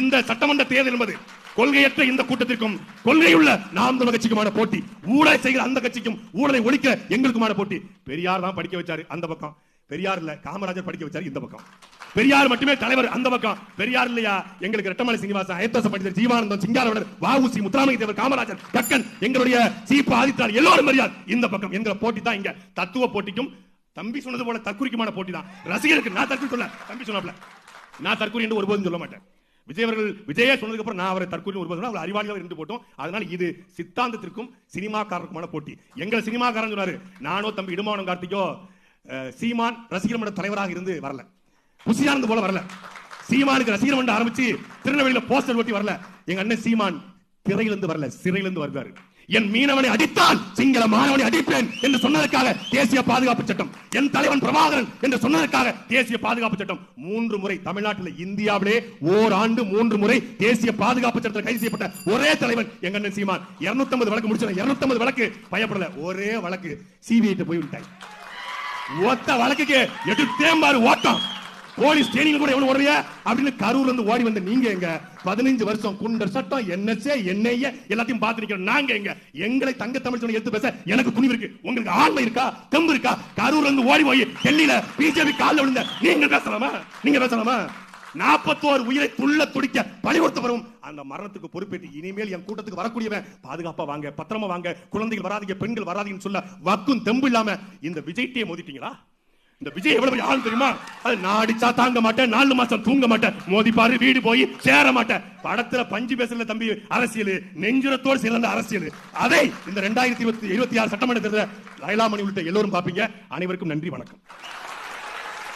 இந்த சட்டமன்ற தேர்தல் என்பது கொள்கையற்ற இந்த கூட்டத்திற்கும் கொள்கையுள்ள நாம் தமிழ் கட்சிக்குமான போட்டி ஊழலை செய்கிற அந்த கட்சிக்கும் ஊழலை ஒழிக்க எங்களுக்குமான போட்டி. பெரியார் தான் படிக்க வச்சாரு அந்த பக்கம். பெரியார் இல்ல காமராஜர் படிக்க வச்சாரு இந்த பக்கம். பெரியார் மட்டுமே தலைவர் அந்த பக்கம். பெரியார் இல்லையா? எங்களுக்கு ரெட்டமலை சீனிவாசன் ஐத்தச பண்டிதர் ஜீவானந்தம் சிங்காரவனர் வாவுசி முத்துராமலிங்க தேவர் காமராஜர் கக்கன் எங்களுடைய சீப்பு ஆதித்தார் எல்லோரும் பெரியார். இந்த பக்கம் எங்க போட்டி தான் இங்க. தத்துவ போட்டிக்கும் தம்பி சொன்னது போல தற்குறிக்குமான போட்டி தான். ரசிகருக்கு நான் தற்குறி சொல்ல தம்பி சொன்னாப்ல. நான் தற்குறி என்று ஒருபோதும் சொல்ல மாட்டேன். விஜய் அவர்கள் விஜய சொன்னதுக்கு அப்புறம் நான் அவரை தற்கொலை ஒருபோது அவர் அறிவாளியாக இருந்து போட்டோம். அதனால இது சித்தாந்தத்திற்கும் சினிமாக்காரருக்குமான போட்டி. எங்கள் சினிமாக்காரன் சொன்னாரு நானோ தம்பி இடுமானம் கார்த்திகோ அஹ், சீமான் ரசிகர் மன்ற தலைவராக இருந்து வரல. புசியானது போல வரல. சீமானுக்கு ரசிகர் மன்ற ஆரம்பிச்சு திருநெல்வேலியில போஸ்டர் ஓட்டி வரல. எங்க அண்ணன் சீமான் திரையிலிருந்து வரல சிறையிலிருந்து வருவாரு என் மீனவனை அடித்தால் சிங்கள மாணவனை அடிப்பேன் என்று சொன்னதற்காக தேசிய பாதுகாப்பு சட்டம். என் தலைவன் பிரபாகரன் என்று சொன்னதற்காக தேசிய பாதுகாப்பு சட்டம். மூன்று முறை தமிழ்நாட்டில் இந்தியாவிலே ஓராண்டு மூன்று முறை தேசிய பாதுகாப்பு சட்டத்தில் கைது செய்யப்பட்ட ஒரே தலைவன் எங்க அண்ணன் சீமான். 250 வழக்கு முடிச்சது 250 வழக்கு பயப்படல. ஒரே வழக்கு. சிபிஐ போய் விட்டாய். ஒத்த வழக்குக்கு எடுத்தே பாரு ஓட்டம். போலீஸ் ட்ரைனிங் கூட எவ்வளவு ஓடுறியா அப்படின்னு கரூர்ல இருந்து ஓடி வந்த நீங்க எங்க? பதினஞ்சு வருஷம் குண்டர் சட்டம் என்எஸ்ஏ என்ஐஏ எல்லாத்தையும் பார்த்து நிக்கிறோம். நாங்க எங்க? எங்களை தங்க தமிழ் சொன்ன எடுத்து பேச எனக்கு துணிவு இருக்கு. உங்களுக்கு ஆண்மை இருக்கா? தெம்பு இருக்கா? கரூர்ல இருந்து ஓடி போய் டெல்லியில பிஜேபி கால விழுந்த நீங்க பேசலாமா? நீங்க பேசலாமா? நாற்பத்தோரு உயிரை துள்ள துடிக்க பழி அந்த மரணத்துக்கு பொறுப்பேற்று இனிமேல் என் கூட்டத்துக்கு வரக்கூடியவன் பாதுகாப்பா வாங்க பத்திரமா வாங்க. குழந்தைகள் வராதீங்க பெண்கள் வராதீங்கன்னு சொல்ல வக்கும் தெம்பு இல்லாம இந்த விஜய்டியை மோதிட்டீங்களா? இந்த விஜய் எவ்வளவு பெரிய ஆள் தெரியுமா? அது நான் அடிச்சா தாங்க மாட்டேன். நாலு மாசம் தூங்க மாட்டேன். மோதி பாரு வீடு போய் சேர மாட்டேன். படத்துல பஞ்சு பேசல தம்பி அரசியல் நெஞ்சுரத்தோடு சிறந்த அரசியல். அதை இந்த ரெண்டாயிரத்தி இருபத்தி இருபத்தி ஆறு சட்டமன்ற தேர்தல் லைலாமணி உள்ளிட்ட எல்லோரும் பாப்பீங்க அனைவருக்கும் நன்றி வணக்கம்.